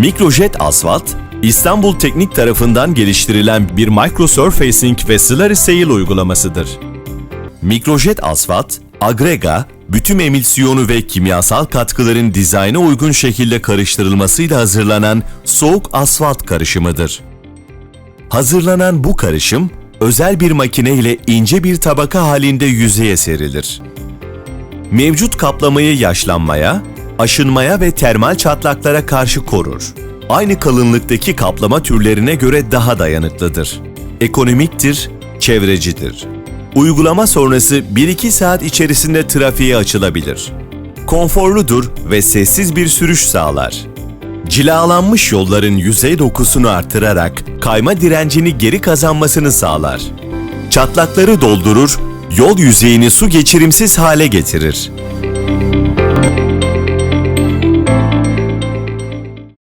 Mikrojet Asfalt, İstanbul Teknik tarafından geliştirilen bir microsurfacing ve slurry sail uygulamasıdır. Mikrojet Asfalt, agrega, bütün emilsiyonu ve kimyasal katkıların dizayna uygun şekilde karıştırılmasıyla hazırlanan soğuk asfalt karışımıdır. Hazırlanan bu karışım, özel bir makine ile ince bir tabaka halinde yüzeye serilir. Mevcut kaplamayı yaşlanmaya, aşınmaya ve termal çatlaklara karşı korur. Aynı kalınlıktaki kaplama türlerine göre daha dayanıklıdır. Ekonomiktir, çevrecidir. Uygulama sonrası 1-2 saat içerisinde trafiğe açılabilir. Konforludur ve sessiz bir sürüş sağlar. Cilalanmış yolların yüzey dokusunu artırarak kayma direncini geri kazanmasını sağlar. Çatlakları doldurur, yol yüzeyini su geçirimsiz hale getirir.